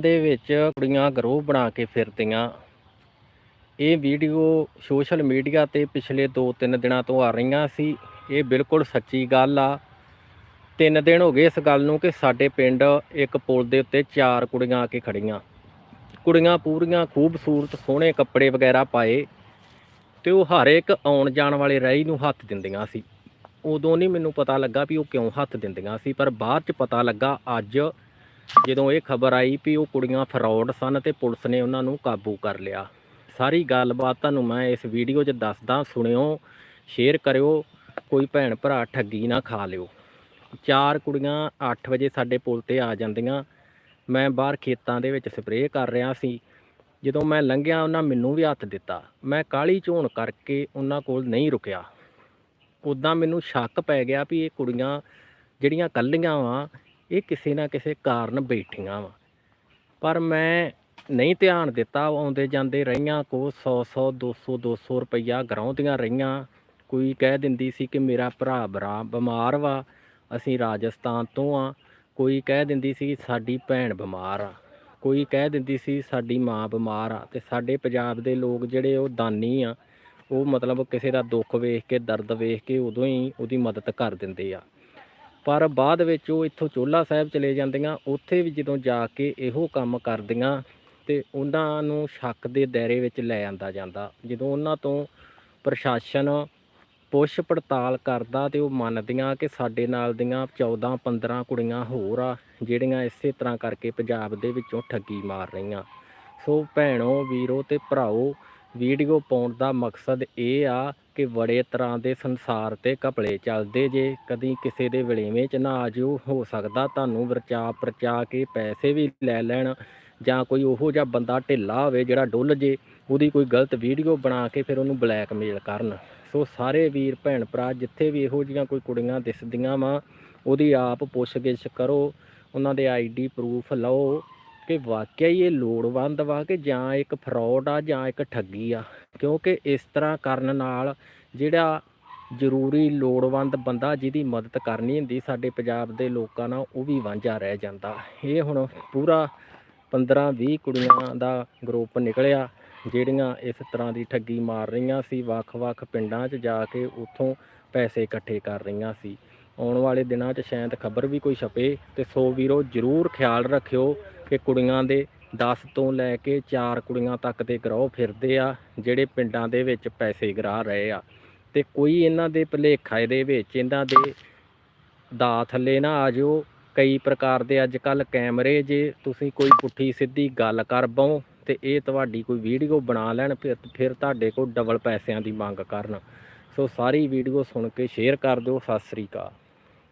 ਦੇ ਵਿੱਚ ਕੁੜੀਆਂ ਗਰੋਹ ਬਣਾ ਕੇ ਫਿਰਦੀਆਂ। ਇਹ ਵੀਡੀਓ ਸੋਸ਼ਲ ਮੀਡੀਆ ਤੇ ਪਿਛਲੇ 2-3 ਦਿਨਾਂ ਤੋਂ ਆ ਰਹੀਆਂ ਸੀ। ਇਹ ਬਿਲਕੁਲ ਸੱਚੀ ਗੱਲ ਆ। ਤਿੰਨ ਦਿਨ ਹੋ ਗਏ ਇਸ ਗੱਲ ਨੂੰ ਕਿ ਸਾਡੇ ਪਿੰਡ ਇੱਕ ਪੁਲ ਦੇ ਉੱਤੇ ਚਾਰ ਕੁੜੀਆਂ ਆ ਕੇ ਖੜੀਆਂ। ਕੁੜੀਆਂ ਪੂਰੀਆਂ ਖੂਬਸੂਰਤ ਸੋਹਣੇ ਕੱਪੜੇ ਵਗੈਰਾ ਪਾਏ ਤੇ ਉਹ ਹਰ ਇੱਕ ਆਉਣ ਜਾਣ ਵਾਲੇ ਰਾਹੀ ਨੂੰ ਹੱਥ ਦਿੰਦੀਆਂ ਸੀ। ਉਦੋਂ ਨਹੀਂ ਮੈਨੂੰ ਪਤਾ ਲੱਗਾ ਵੀ ਉਹ ਕਿਉਂ ਹੱਥ ਦਿੰਦੀਆਂ ਸੀ, ਪਰ ਬਾਅਦ ਚ ਪਤਾ ਲੱਗਾ ਅੱਜ ਜਦੋਂ ਇਹ ਖਬਰ ਆਈ ਵੀ ਉਹ ਕੁੜੀਆਂ ਫਰਾਡ ਸਨ ਤੇ ਪੁਲਿਸ ਨੇ ਉਹਨਾਂ ਨੂੰ ਕਾਬੂ ਕਰ ਲਿਆ। ਸਾਰੀ ਗੱਲਬਾਤ ਤੁਹਾਨੂੰ ਮੈਂ ਇਸ ਵੀਡੀਓ 'ਚ ਦੱਸਦਾ, ਸੁਣਿਓ ਸ਼ੇਅਰ ਕਰਿਓ, ਕੋਈ ਭੈਣ ਭਰਾ ਠੱਗੀ ਨਾ ਖਾ ਲਿਓ। ਚਾਰ ਕੁੜੀਆਂ 8 ਵਜੇ ਸਾਡੇ ਪੁਲ ਤੇ ਆ ਜਾਂਦੀਆਂ। ਮੈਂ ਬਾਹਰ ਖੇਤਾਂ ਦੇ ਵਿੱਚ ਸਪਰੇਅ ਕਰ ਰਿਹਾ ਸੀ। ਜਦੋਂ ਮੈਂ ਲੰਘਿਆ, ਉਹਨਾਂ ਮੈਨੂੰ ਵੀ ਹੱਥ ਦਿੱਤਾ। ਮੈਂ ਕਾਲੀ ਝੋਣ ਕਰਕੇ ਉਹਨਾਂ ਕੋਲ ਨਹੀਂ ਰੁਕਿਆ। ਉਦਾਂ ਮੈਨੂੰ ਸ਼ੱਕ ਪੈ ਗਿਆ ਵੀ ਇਹ ਕੁੜੀਆਂ ਜਿਹੜੀਆਂ ਕੱਲੀਆਂ ਵਾ ਇਹ ਕਿਸੇ ਨਾ ਕਿਸੇ ਕਾਰਨ ਬੈਠੀਆਂ ਵਾ। ਪਰ ਮੈਂ ਨਹੀਂ ਧਿਆਨ ਦਿੱਤਾ ਆਉਂਦੇ ਜਾਂਦੇ ਰਹੀਆਂ ਕੋ 100 100 200 200 ਰੁਪਈਆ ਗਰਾਉਂਦੀਆਂ ਰਹੀਆਂ। ਕੋਈ ਕਹਿ ਦਿੰਦੀ ਸੀ ਕਿ ਮੇਰਾ ਭਰਾ ਬਰਾ ਬਿਮਾਰ ਵਾ, ਅਸੀਂ ਰਾਜਸਥਾਨ ਤੋਂ ਆ। ਕੋਈ ਕਹਿ ਦਿੰਦੀ ਸੀ ਸਾਡੀ ਭੈਣ ਬਿਮਾਰ ਆ। ਕੋਈ ਕਹਿ ਦਿੰਦੀ ਸੀ ਸਾਡੀ ਮਾਂ ਬਿਮਾਰ ਆ। ਤੇ ਸਾਡੇ ਪੰਜਾਬ ਦੇ ਲੋਕ ਜਿਹੜੇ ਉਹ ਦਾਨੀ ਆ, ਉਹ ਮਤਲਬ ਕਿਸੇ ਦਾ ਦੁੱਖ ਵੇਖ ਕੇ, ਦਰਦ ਵੇਖ ਕੇ ਉਦੋਂ ਹੀ ਉਹਦੀ ਮਦਦ ਕਰ ਦਿੰਦੇ ਆ। ਪਰ ਬਾਅਦ ਵਿੱਚ ਉਹ ਇੱਥੋਂ ਚੋਲਾ ਸਾਹਿਬ ਚਲੇ ਜਾਂਦੀਆਂ, ਉੱਥੇ ਵੀ ਜਦੋਂ ਜਾ ਕੇ ਇਹੋ ਕੰਮ ਕਰਦੀਆਂ ਤੇ ਉਹਨਾਂ ਨੂੰ ਸ਼ੱਕ ਦੇ ਦਾਇਰੇ ਵਿੱਚ ਲੈ ਆਂਦਾ ਜਾਂਦਾ। ਜਦੋਂ ਉਹਨਾਂ ਤੋਂ ਪ੍ਰਸ਼ਾਸਨ ਪੁੱਛ ਪੜਤਾਲ ਕਰਦਾ ਤੇ ਉਹ ਮੰਨਦੀਆਂ ਕਿ ਸਾਡੇ ਨਾਲ ਦੀਆਂ 14 15 ਕੁੜੀਆਂ ਹੋਰ ਆ, ਜਿਹੜੀਆਂ ਇਸੇ ਤਰ੍ਹਾਂ ਕਰਕੇ ਪੰਜਾਬ ਦੇ ਵਿੱਚੋਂ ਠੱਗੀ ਮਾਰ ਰਹੀਆਂ। ਸੋ ਭੈਣੋ, ਵੀਰੋ ਤੇ ਭਰਾਓ ਵੀਡੀਓ ਪਾਉਣ ਦਾ ਮਕਸਦ ਇਹ ਆ ਕਿ ਬੜੇ ਤਰ੍ਹਾਂ ਦੇ ਸੰਸਾਰ ਤੇ ਘਪਲੇ ਚੱਲਦੇ ਜੇ, ਕਦੀ ਕਿਸੇ ਦੇ ਵਲੇਵੇਂ ਚ ਨਾ ਆ ਜਿਓ ਹੋ ਸਕਦਾ ਤੁਹਾਨੂੰ ਵਰਚਾ ਪਰਚਾ ਕੇ ਪੈਸੇ ਵੀ ਲੈ ਲੈਣ, ਜਾਂ ਕੋਈ ਉਹੋ ਜਿਹਾ ਬੰਦਾ ਢਿੱਲਾ ਹੋਵੇ ਜਿਹੜਾ ਡੁੱਲ ਜੇ, ਉਹਦੀ ਕੋਈ ਗਲਤ ਵੀਡੀਓ ਬਣਾ ਕੇ ਫਿਰ ਉਹਨੂੰ ਬਲੈਕਮੇਲ ਕਰਨ। ਸੋ ਸਾਰੇ ਵੀਰ, ਭੈਣ, ਭਰਾ, ਜਿੱਥੇ ਵੀ ਇਹੋ ਜਿਹੀਆਂ ਕੋਈ ਕੁੜੀਆਂ ਦਿਸਦੀਆਂ ਵਾ, ਉਹਦੀ ਆਪ ਪੁੱਛਗਿੱਛ ਕਰੋ, ਉਹਨਾਂ ਦੇ ਆਈਡੀ ਪ੍ਰੂਫ ਲਓ ਕਿ ਵਾਕਿਆ ਹੀ ਇਹ ਲੋੜਵੰਦ ਵਾ ਕਿ ਜਾਂ ਇੱਕ ਫਰਾਡ ਆ ਜਾਂ ਇੱਕ ਠੱਗੀ ਆ। ਕਿਉਂਕਿ ਇਸ ਤਰ੍ਹਾਂ ਕਰਨ ਨਾਲ ਜਿਹੜਾ ਜ਼ਰੂਰੀ ਲੋੜਵੰਦ ਬੰਦਾ ਜਿਹਦੀ ਮਦਦ ਕਰਨੀ ਹੁੰਦੀ ਸਾਡੇ ਪੰਜਾਬ ਦੇ ਲੋਕਾਂ ਨਾਲ, ਉਹ ਵੀ ਵਾਂਝਾ ਰਹਿ ਜਾਂਦਾ। ਇਹ ਹੁਣ ਪੂਰਾ 15 20 ਕੁੜੀਆਂ ਦਾ ਗਰੁੱਪ ਨਿਕਲਿਆ, ਜਿਹੜੀਆਂ ਇਸ ਤਰ੍ਹਾਂ ਦੀ ਠੱਗੀ ਮਾਰ ਰਹੀਆਂ ਸੀ, ਵੱਖ-ਵੱਖ ਪਿੰਡਾਂ 'ਚ ਜਾ ਕੇ ਉੱਥੋਂ ਪੈਸੇ ਇਕੱਠੇ ਕਰ ਰਹੀਆਂ ਸੀ। ਆਉਣ ਵਾਲੇ ਦਿਨਾਂ 'ਚ ਸ਼ਾਇਦ ਖਬਰ ਵੀ ਕੋਈ ਛਪੇ ਤੇ ਸੋ ਵੀਰੋ ਜ਼ਰੂਰ ਖਿਆਲ ਰੱਖਿਓ ਕਿ ਕੁੜੀਆਂ ਦੇ 10 ਤੋਂ ਲੈ ਕੇ 4 ਕੁੜੀਆਂ ਤੱਕ ਦੇ ਗਰੋਹ ਫਿਰਦੇ ਆ, ਜਿਹੜੇ ਪਿੰਡਾਂ ਦੇ ਵਿੱਚ ਪੈਸੇ ਗਰਾ ਰਹੇ ਆ। ਤੇ ਕੋਈ ਇਹਨਾਂ ਦੇ ਭੁਲੇਖਾ ਇਹਦੇ ਵਿੱਚ ਇਹਨਾਂ ਦੇ ਦਾ ਥੱਲੇ ਨਾ ਆ ਜਾਓ। ਕਈ ਪ੍ਰਕਾਰ ਦੇ ਅੱਜ ਕੱਲ ਕੈਮਰੇ ਜੇ ਤੁਸੀਂ ਕੋਈ ਪੁੱਠੀ ਸਿੱਧੀ ਗੱਲ ਕਰ ਬਓ ਤੇ ਇਹ ਤੁਹਾਡੀ ਕੋਈ ਵੀਡੀਓ ਬਣਾ ਲੈਣ ਫਿਰ ਫਿਰ ਤੁਹਾਡੇ ਕੋਲ ਡਬਲ ਪੈਸਿਆਂ ਦੀ ਮੰਗ ਕਰਨ। ਸੋ ਸਾਰੀ ਵੀਡੀਓ ਸੁਣ ਕੇ ਸ਼ੇਅਰ ਕਰ ਦਿਓ। ਸਤਿ ਸ੍ਰੀ ਅਕਾਲ।